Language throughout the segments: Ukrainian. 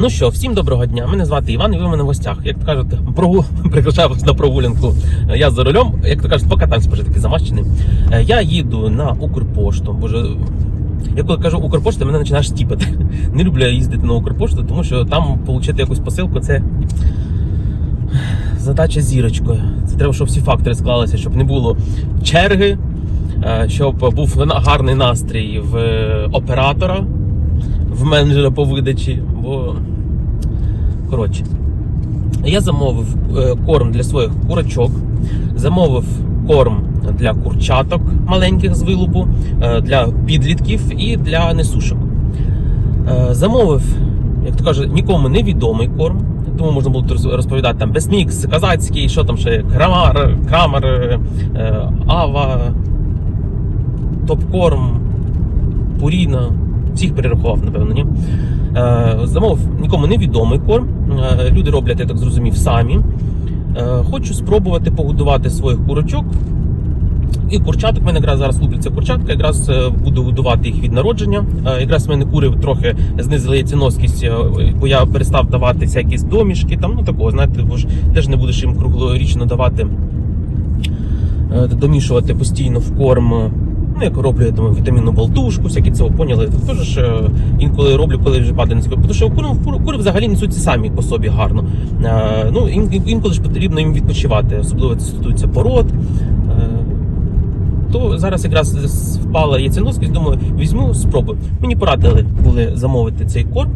Ну що, всім доброго дня. Мене звати Іван, і ви в мене в гостях. Як то кажуть, прогу... приглашаю вас на прогулянку. Я за рулем, як то кажуть, покатаємось вже такий замащений. Е, Я їду на Укрпошту. Боже, я коли кажу Укрпошта, мене починаєш стіпати. Не люблю їздити на Укрпошту, тому що там отримати якусь посилку це задача зірочкою. Це треба, щоб всі фактори склалися, щоб не було черги, е, щоб був гарний настрій в е, оператора, в менеджера по видачі. Бо коротше, я замовив е, корм для своїх курочок, замовив корм для курчаток маленьких з вилупу, е, для підлітків і для несушок. Е, Замовив, як то кажуть, нікому невідомий корм. Тому можна було розповідати там Бесмікс, Казацький, що там ще Крамар, Крамер, Ава, Топкорм, Пуріна. Всіх перерахував, напевно, ні. Е, Замовив нікому невідомий корм. Е, Люди роблять, я так зрозумів, самі. Е, Хочу спробувати погодувати своїх курочок. І курчаток в мене якраз зараз лупляться курчатка, якраз буду годувати їх від народження. Якраз в мене кури трохи знизили яйценоскість, бо я перестав давати всякі домішки, там ну такого, знаєте, бо ж теж не будеш їм круглорічно давати, домішувати постійно в корм. Ну, як роблю я там вітамінну болтушку, всякі цього поняли. Теж е, інколи роблю, коли вже падає низько. Тому що кури, кури, взагалі несуться самі по собі гарно. Е, Ну, інколи ж потрібно їм відпочивати, особливо це стосується пород. Е, то зараз якраз впала яйценоскість, думаю, візьму, спробую. Мені порадили були замовити цей корм,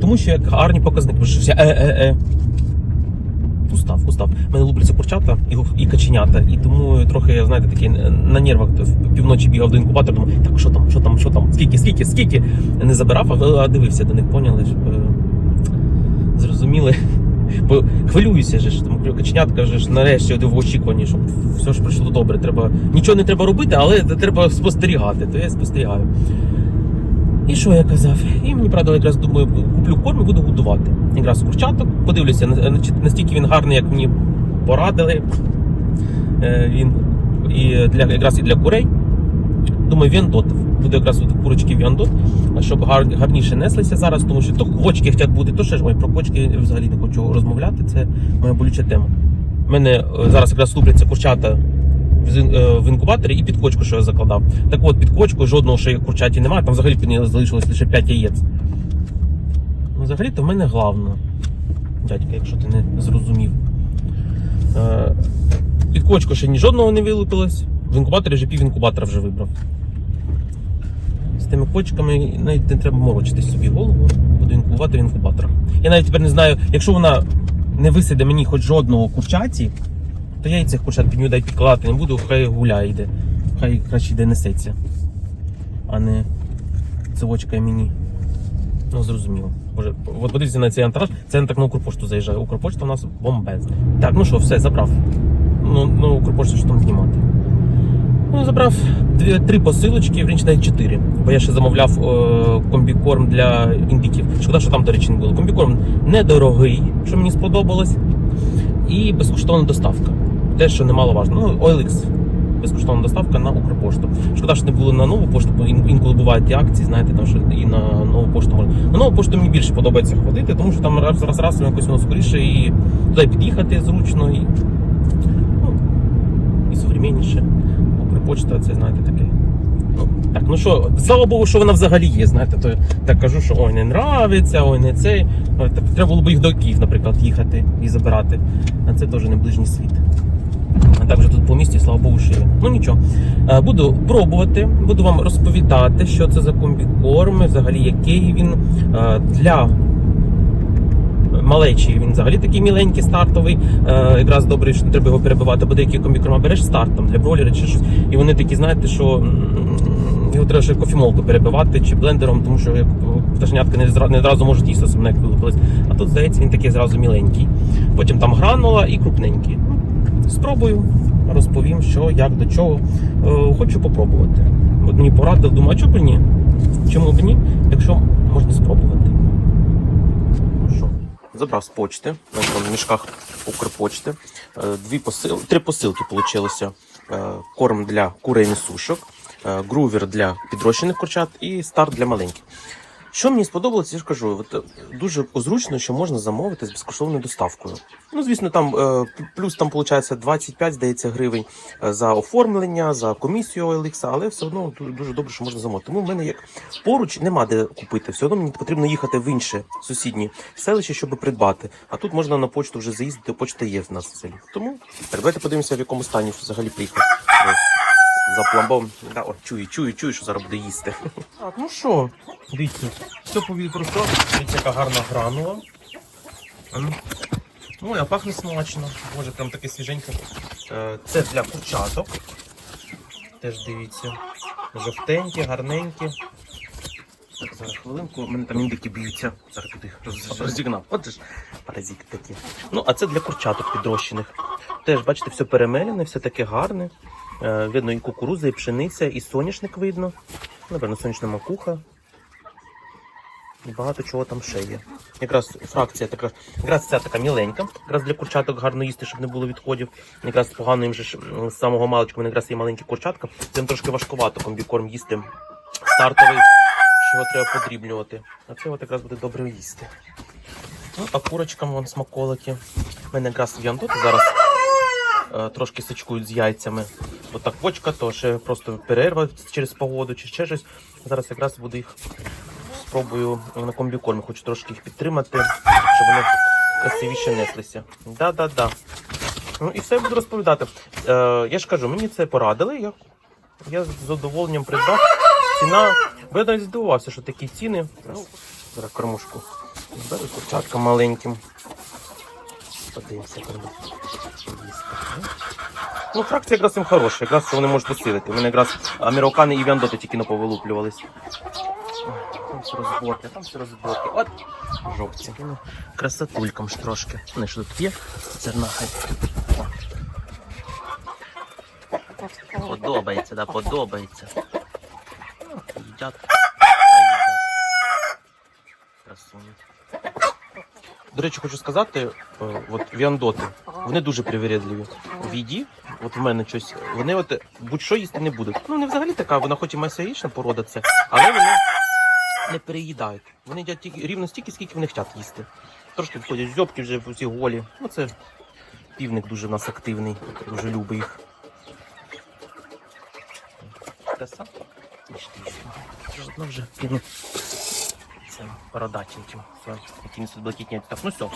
тому що як гарні показники, що всі е-е-е. Устав, устав. Мене лупляться курчата і, і каченята, і тому трохи, я знаєте, такий на нервах півночі бігав до інкубатора, думаю, так що там, що там, що там, скільки, скільки, скільки. Не забирав, а- дивився до них, поняли, щоб е, зрозуміли. Бо хвилююся ж, тому каченятка вже ж нарешті в очікуванні, щоб все ж пройшло добре. Треба нічого не треба робити, але треба спостерігати. То я спостерігаю. І що я казав? І мені правда, якраз думаю, куплю корм і буду годувати. Якраз курчаток, подивлюся, на- на- настільки він гарний, як мені порадили. Е, Він і для якраз і для курей. Думаю, віандот. Буде якраз от курочки віандот, щоб гар, гарніше неслися зараз, тому що то квочки хочуть бути, то ще ж ой, про квочки взагалі не хочу розмовляти. Це моя болюча тема. У мене е, зараз якраз лупляться курчата е, в інкубаторі і під кочку, що я закладав. Так от, під кочкою жодного ще курчаті немає, там взагалі під залишилось лише 5 яєць. Ну, взагалі-то в мене главно. Дядька, якщо ти не зрозумів. Е, Під кочку ще ні жодного не вилупилось. В інкубаторі вже пів інкубатора вже вибрав. З тими кочками навіть не треба морочитись собі голову, буду інкубувати в інкубаторах. Я навіть тепер не знаю, якщо вона не висаде мені хоч жодного курчаті, то я і цих курчат під нього дай підкладати не буду, хай гуляє йде. Хай краще йде несеться. А не цивочкає мені. Ну, зрозуміло. Боже, от подивіться на цей антураж. Це не так на Укрпошту заїжджає. Укрпошта у нас бомбезна. Так, ну що, все, забрав. Ну, ну Укрпошту що там знімати. Ну, забрав дві, три посилочки, врінч навіть чотири. Бо я ще замовляв е, комбікорм для індиків. Шкода, що там, до речі, не було. Комбікорм недорогий, що мені сподобалось. І безкоштовна доставка. Те, що немаловажно. Ну, OLX. Безкоштовна доставка на Укрпошту. Шкода, що не було на нову пошту, бо інколи бувають ті акції, знаєте, там що і на нову пошту можна. На нову пошту мені більше подобається ходити, тому що там раз раз раз якось воно скоріше і туди під'їхати зручно і, ну, і современніше. Укрпочта, це знаєте таке. Ну, так, ну що, слава Богу, що вона взагалі є. Знаєте, то я так кажу, що ой, не нравиться, ой, не цей. Треба було б їх до Київ, наприклад, їхати і забирати. А це теж не ближній світ. Так тут по місті, слава Богу, що. Ну нічого. Е, Буду пробувати, буду вам розповідати, що це за комбікорм, взагалі який він е, для. Малечі, він взагалі такий міленький, стартовий. Е, якраз добре, що не треба його перебивати, бо деякі комбікорма береш стартом для бролера чи щось. І вони такі, знаєте, що його треба ще кофемолку перебивати чи блендером, тому що пташенятка не, не одразу можуть їсти, особливо як вилупились. А тут, здається, він такий зразу міленький. Потім там гранула і крупненький. Спробую, розповім, що, як, до чого. Е, хочу попробувати. От мені порадив, думаю, а чому б ні? Чому б ні, якщо можна спробувати. Що, забрав з почти, в мішках Укрпочти. Е, Дві посил... Три посилки вийшло. Корм для курей несушок, е, грувер для підрощених курчат і старт для маленьких. Що мені сподобалося, я ж кажу, от, е, дуже зручно, що можна замовити з безкоштовною доставкою. Ну, звісно, там е, плюс там виходить 25, здається, гривень е, за оформлення, за комісію OLX, але все одно ду- дуже добре, що можна замовити. Тому в мене як поруч нема де купити. Все одно мені потрібно їхати в інше сусіднє селище, щоб придбати. А тут можна на почту вже заїздити, почта є в нас в селі. Тому давайте подивимося, в якому стані взагалі приїхав. За пломбом. Да, о, чую, чую, чую, що зараз буде їсти. Так, ну що, дивіться, все повід просто. Дивіться, яка гарна гранула. Ну. А пахне смачно. Боже, прям таке свіженьке. Е, Це для курчаток. Теж дивіться. Жовтенькі, гарненькі. Так, зараз хвилинку, у мене там індики б'ються. Зараз туди роз- розігнав. От же ж паразити такі. Ну, а це для курчаток підрощених. Теж, бачите, все перемелене, все таке гарне. Е, видно і кукуруза, і пшениця, і соняшник видно. Напевно, сонячна макуха. І багато чого там ще є. Якраз фракція така, якраз ця така міленька, якраз для курчаток гарно їсти, щоб не було відходів. Якраз погано їм же з самого маличку, вони якраз є маленькі курчатка. Цим трошки важкувато комбікорм їсти. Стартовий, що його треба подрібнювати. А це от якраз буде добре їсти. Ну, а курочкам вон смаколики. У мене якраз в'яндоти зараз трошки сичкують з яйцями. Бо так почка, то ще просто перерва через погоду чи ще щось. Зараз якраз буду їх спробую на комбікормі, хочу трошки їх підтримати, щоб вони красивіше неслися. Да-да-да. Ну і все я буду розповідати. Е, я ж кажу, мені це порадили. Я, я з задоволенням придбав. Ціна. Бо я навіть здивувався, що такі ціни. Ну, зараз кормушку. Зберу курчаткам маленьким. Подивимося, їсти. Ну, фракція якраз їм хороша, якраз що вони можуть посилити. У мене якраз амірокани і вяндоти тільки не повилуплювались. Там все розборки, там все розборки. От жовті. Ну, красотулькам ж трошки. Вони що тут є? Зерна хай. Подобається, да, подобається. Ну, Їдять. Красуні. До речі, хочу сказати, е, от віандоти, вони дуже привередливі. В їді, от в мене щось, вони от будь-що їсти не будуть. Ну, не взагалі така, вона хоч і месоїчна порода це, але вони не переїдають. Вони їдять тільки рівно стільки, скільки вони хочуть їсти. Трошки входять зьобки вже всі голі. Ну це півник дуже в нас активний, дуже любить їх. Краса. Вже одно вже. Це бородатеньким. Все, блакитні. Так, ну все.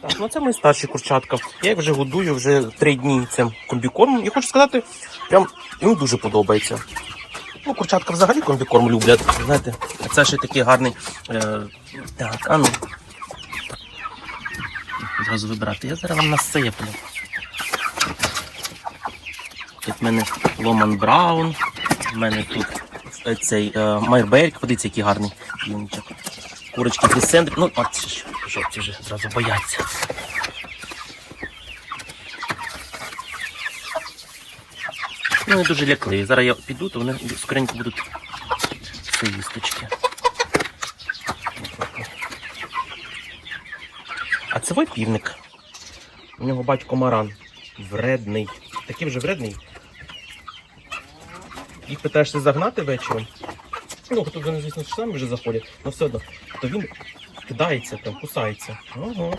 Так, ну це мої старші курчатка. Я їх вже годую вже три дні цим комбікормом. І хочу сказати, прям їм дуже подобається. Ну, курчатка взагалі комбікорм люблять. Знаєте, це ще такий гарний. Е, так, а ну. Зразу вибирати. Я зараз вам насиплю. Тут в мене Ломан Браун, в мене тут цей е, Майрберг, подивіться, який гарний півничок. Курочки Крісендр. Ну, це жовті вже зразу бояться. Ну, вони дуже лякливі. Зараз я піду, то вони скоренько будуть соїсточки. А це півник. У нього батько Маран. Вредний. Такий вже вредний. Їх питаєшся загнати вечором. Ну, тут вони, звісно, часами вже заходять, але все одно. То він кидається, там, кусається. Ого.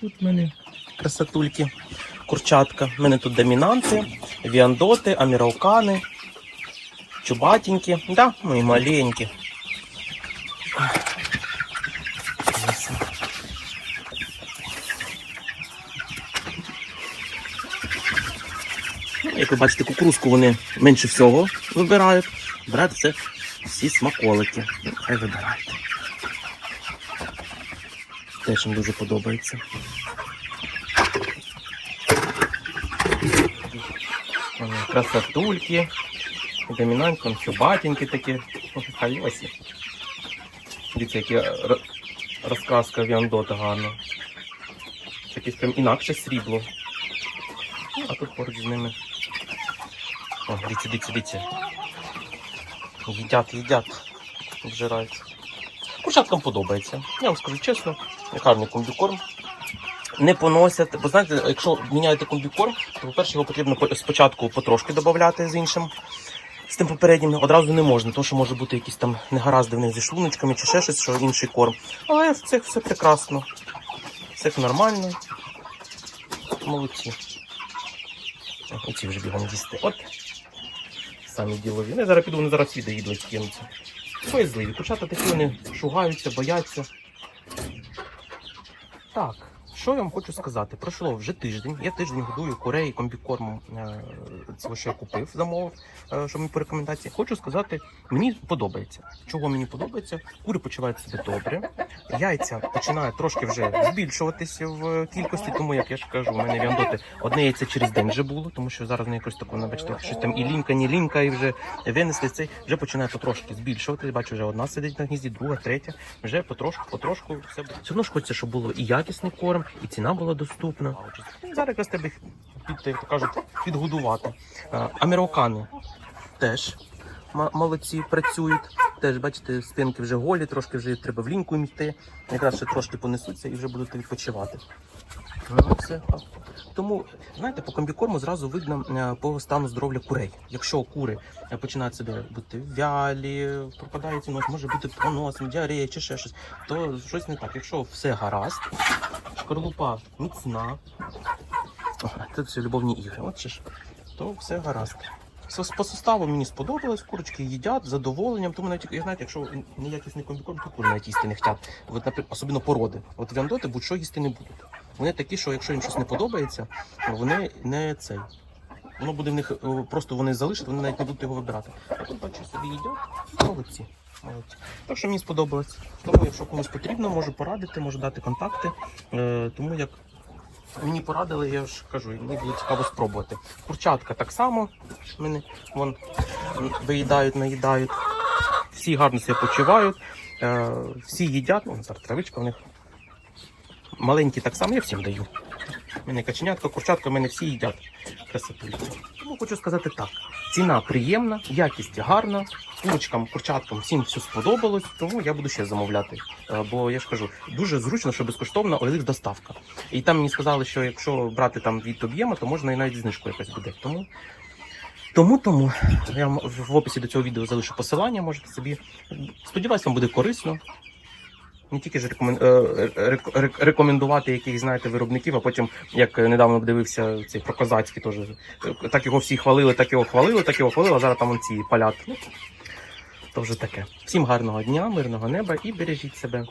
Тут в мене красотульки, курчатка. У мене тут домінанти, віандоти, аміраукани, чубатінькі, Да, мої маленькі. Ну, ви бачите, кукурузку вони менше всього вибирають. Вибирають це всі смаколики. Ну, хай вибирають. Теж їм дуже подобається. Красотульки, домінантні, чубатенькі такі, халюсі. Дивіться, які ро- розкраска віандота гарна. Якесь прям інакше срібло. Ну, А тут поруч з ними. О, дивіться, дивіться, дивіться. Їдять, їдять. Обжираються. Курчаткам подобається. Я вам скажу чесно, гарний комбікорм. Не поносять, бо знаєте, якщо міняєте комбікорм, то по-перше, його потрібно спочатку потрошки додати з іншим з тим попереднім одразу не можна, тому що може бути якісь там негаразди в них зі шлуночками чи ще щось, що інший корм. Але в цих все прекрасно. Цих нормально. Молодці. Оці вже бігом їсти. От. Самі ділові. Не зараз піду, вони зараз відео їдуть кинуться. Боязливі. Курчата такі вони шугаються, бояться. Так, що я вам хочу сказати? Пройшло вже тиждень. Я тиждень годую курей комбікормом. е, Це що я купив, замовив, е, що мені по рекомендації. Хочу сказати, мені подобається. Чого мені подобається? Кури почувають себе добре. Яйця починають трошки вже збільшуватися в кількості, тому як я ж кажу, у мене віандоти одне яйце через день вже було, тому що зараз не якось таку, бачите, щось там і лінька, ні лінька, і вже винесли цей, вже починає потрошки збільшувати. Бачу, вже одна сидить на гнізді, друга, третя. Вже потрошку, потрошку все. Все одно ж хочеться, щоб було і якісний корм, і ціна була доступна. Зараз якраз тебе під, як кажуть, підгодувати. А, Американи теж молодці працюють. Теж бачите, спинки вже голі, трошки вже треба в ліньку йти. Якраз ще трошки понесуться і вже будуть відпочивати. Все. Тому, знаєте, по комбікорму зразу видно е, по стану здоров'я курей. Якщо кури е, починають себе бути вялі, пропадають нос, може бути понос, діарея чи ще щось, то щось не так. Якщо все гаразд, шкарлупа міцна, О, це все любовні ігри, от чи ж, то все гаразд. По составу мені сподобалось, курочки їдять з задоволенням. Тому навіть я знаєте, якщо неякісний комбікорм, то кури навіть їсти не хочуть. От, особливо породи. От віандоти будь-що їсти не будуть. Вони такі, що якщо їм щось не подобається, вони не цей. Воно буде в них просто вони залишать, вони навіть не будуть його вибирати. А тут бачу собі їдять. Молодці. Молодці. Так що мені сподобалось. Тому, якщо комусь потрібно, можу порадити, можу дати контакти. Е, тому як мені порадили, я ж кажу, мені було цікаво спробувати. Курчатка так само. Мене вон виїдають, наїдають. Всі гарно себе почувають. Е, всі їдять. Вон зараз травичка в них. Маленькі так само, я всім даю. У мене каченятка, курчатка, в мене всі їдять красотулі. Тому хочу сказати так: ціна приємна, якість гарна, курочкам, курчаткам всім все сподобалось, тому я буду ще замовляти. Е, Бо я ж кажу, дуже зручно, що безкоштовна олих доставка. І там мені сказали, що якщо брати там від об'єму, то можна і навіть знижку якась буде. Тому. Тому тому я в описі до цього відео залишу посилання, можете собі. Сподіваюсь, вам буде корисно. Не тільки ж е, рек- рек- рекомендувати якихось, знаєте, виробників, а потім, як недавно дивився цей про козацький теж. е, Так його всі хвалили, так його хвалили, так його хвалили, а зараз там ці палят. Ну, то вже таке. Всім гарного дня, мирного неба і бережіть себе.